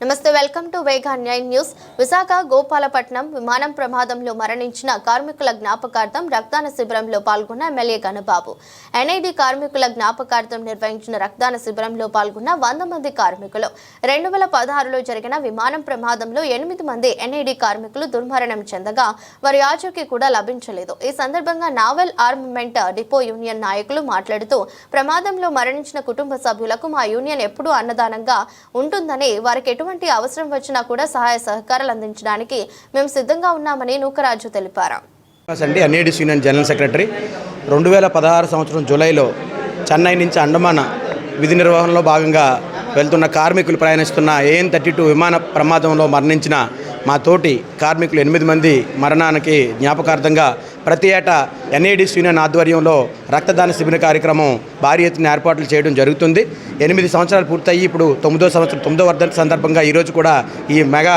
నమస్తే welcome to Vega nine news. Visakha Gopalapatnam విమానం ప్రమాదంలో మరణించిన కార్మికుల జ్ఞాపకార్థం రక్తదాన శిబిరంలో పాల్గొన్న ఎమ్మెల్యే గణబాబు. ఎన్ఐడి కార్మికుల జ్ఞాపకార్థం నిర్వహించిన రక్తదాన శిబిరంలో పాల్గొన్న వంద మంది కార్మికులు. రెండు వేల పదహారులో జరిగిన విమానం ప్రమాదంలో ఎనిమిది మంది ఎన్ఐడి కార్మికులు దుర్మరణం చెందగా వారి ఆచూకీ కూడా లభించలేదు. ఈ సందర్భంగా నావెల్ ఆర్మమెంట్ డిపో యూనియన్ నాయకులు మాట్లాడుతూ ప్రమాదంలో మరణించిన కుటుంబ సభ్యులకు మా యూనియన్ ఎప్పుడూ అన్నదానంగా ఉంటుందని వారికి ఎటువంటి అవసరం వచ్చినా కూడా సహాయ సహకారాలు అందించడానికి మేము సిద్ధంగా ఉన్నామని నూకరాజు తెలిపారు. అండి. NADC union general secretary. రెండు వేల పదహారు సంవత్సరం జూలైలో చెన్నై నుంచి అండమాన విధి నిర్వహణలో భాగంగా వెళ్తున్న కార్మికులు ప్రయాణిస్తున్న ఏఎన్ థర్టీ టూ విమాన ప్రమాదంలో మరణించిన మా తోటి కార్మికులు ఎనిమిది మంది మరణానికి జ్ఞాపకార్థంగా ప్రతి ఏటా ఎన్ఏడిస్ యూనియన్ ఆధ్వర్యంలో రక్తదాన శిబిర కార్యక్రమం భారీ ఎత్తున ఏర్పాట్లు చేయడం జరుగుతుంది. ఎనిమిది సంవత్సరాలు పూర్తయి ఇప్పుడు తొమ్మిదో సంవత్సరం తొమ్మిదో వర్ధంతి సందర్భంగా ఈరోజు కూడా ఈ మెగా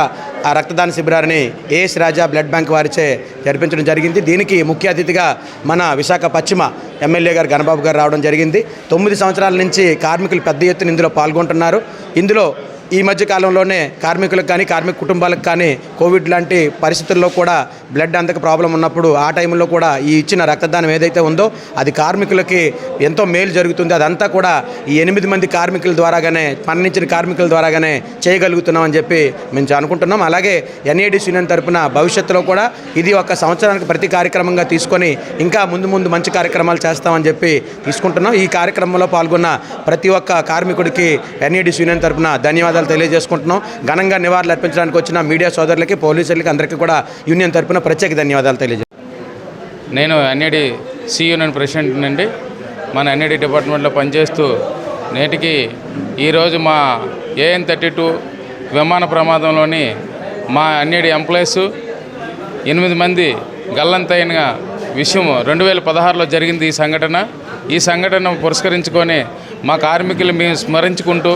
ఆ రక్తదాన శిబిరాన్ని ఏఎస్ రాజా బ్లడ్ బ్యాంక్ వారిచే జరిపించడం జరిగింది. దీనికి ముఖ్య అతిథిగా మన విశాఖ పశ్చిమ ఎమ్మెల్యే గారు గణబాబు గారు రావడం జరిగింది. తొమ్మిది సంవత్సరాల నుంచి కార్మికులు పెద్ద ఎత్తున ఇందులో పాల్గొంటున్నారు. ఇందులో ఈ మధ్య కాలంలోనే కార్మికులకు కానీ కార్మిక కుటుంబాలకు కానీ కోవిడ్ లాంటి పరిస్థితుల్లో కూడా బ్లడ్ అంతకు ప్రాబ్లం ఉన్నప్పుడు ఆ టైంలో కూడా ఈ ఇచ్చిన రక్తదానం ఏదైతే ఉందో అది కార్మికులకి ఎంతో మేలు జరుగుతుంది. అదంతా కూడా ఈ ఎనిమిది మంది కార్మికుల ద్వారాగానే మరణించిన కార్మికుల ద్వారాగానే చేయగలుగుతున్నామని చెప్పి మేము అనుకుంటున్నాం. అలాగే ఎన్ఏడి యూనియన్ తరపున భవిష్యత్తులో కూడా ఇది ఒక సంవత్సరానికి ప్రతి కార్యక్రమంగా తీసుకొని ఇంకా ముందు ముందు మంచి కార్యక్రమాలు చేస్తామని చెప్పి తీసుకుంటున్నాం. ఈ కార్యక్రమంలో పాల్గొన్న ప్రతి ఒక్క కార్మికుడికి ఎన్ఏడి యూనియన్ తరపున ధన్యవాదాలు. తెలియజేసుకుంటున్నాం. ఘనంగా నివాళులు అర్పించడానికి వచ్చిన మీడియా సోదరులకి పోలీసులకి అందరికీ కూడా యూనియన్ తరఫున ప్రత్యేక ధన్యవాదాలు తెలియజేస్తాం నేను ఎన్ఏడి సి యూనియన్ ప్రెసిడెంట్ నుండి మన ఎన్ఏడి డిపార్ట్మెంట్లో పనిచేస్తూ నేటికి ఈరోజు మా ఏఎన్ థర్టీ టూ విమాన ప్రమాదంలోని మా ఎన్ఏడి ఎంప్లాయీస్ ఎనిమిది మంది గల్లంతైన విషయం రెండు వేల పదహారులో జరిగింది ఈ సంఘటన. ఈ సంఘటన పురస్కరించుకొని మా కార్మికులు మేము స్మరించుకుంటూ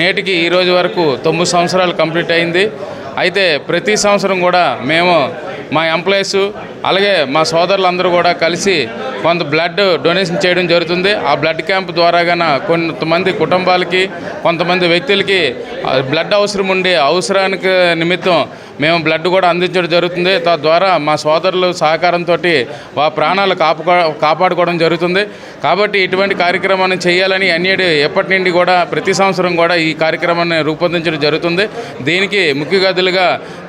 నేటికి ఈరోజు వరకు తొమ్మిది సంవత్సరాలు కంప్లీట్ అయింది. అయితే ప్రతి సంవత్సరం కూడా మేము మా ఎంప్లాయీస్ అలాగే మా సోదరులందరూ కూడా కలిసి కొంత బ్లడ్ డొనేషన్ చేయడం జరుగుతుంది. ఆ బ్లడ్ క్యాంప్ ద్వారా గన కొంతమంది కుటుంబాలకి కొంతమంది వ్యక్తులకి బ్లడ్ అవసరం ఉండి అవసరానికి నిమిత్తం మేము బ్లడ్ కూడా అందించడం జరుగుతుంది. తద్వారా మా సోదరులు సహకారంతో వా ప్రాణాలు కాపు కాపాడుకోవడం జరుగుతుంది. కాబట్టి ఇటువంటి కార్యక్రమాన్ని చేయాలని ఎన్ఏడి ఎప్పటి నుండి కూడా ప్రతి సంవత్సరం కూడా ఈ కార్యక్రమాన్ని రూపొందించడం జరుగుతుంది. దీనికి ముఖ్య అతిథులుగా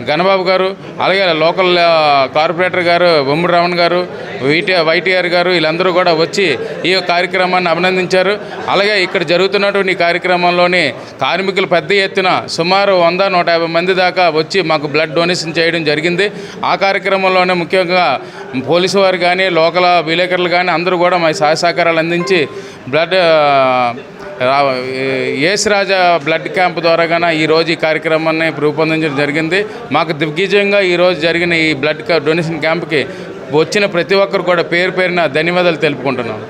గణబాబు గారు అలాగే లోకల్ కార్పొరేటర్ గారు బొమ్మడి రావణ్ గారు వైటీ వైటీఆర్ గారు వీళ్ళందరూ కూడా వచ్చి ఈ కార్యక్రమాన్ని అభినందించారు. అలాగే ఇక్కడ జరుగుతున్నటువంటి కార్యక్రమంలోని కార్మికులు పెద్ద ఎత్తున సుమారు వంద నూట యాభై మంది దాకా వచ్చి మాకు బ్లడ్ డొనేషన్ చేయడం జరిగింది. ఆ కార్యక్రమంలోనే ముఖ్యంగా పోలీసు వారు కానీ లోకల్ విలేకరులు కానీ అందరూ కూడా మా సహాయ సహకారాలు అందించి బ్లడ్ ఆ, రాజా బ్లడ్ క్యాంప్ ద్వారా గాన ఈ రోజు ఈ కార్యక్రమాన్ని రూపొందించడం జరిగింది. మాకు దిగ్విజయంగా ఈరోజు జరిగిన ఈ బ్లడ్ డొనేషన్ క్యాంప్కి వచ్చిన ప్రతి ఒక్కరు కూడా పేరు పేరున ధన్యవాదాలు తెలుపుకుంటున్నాను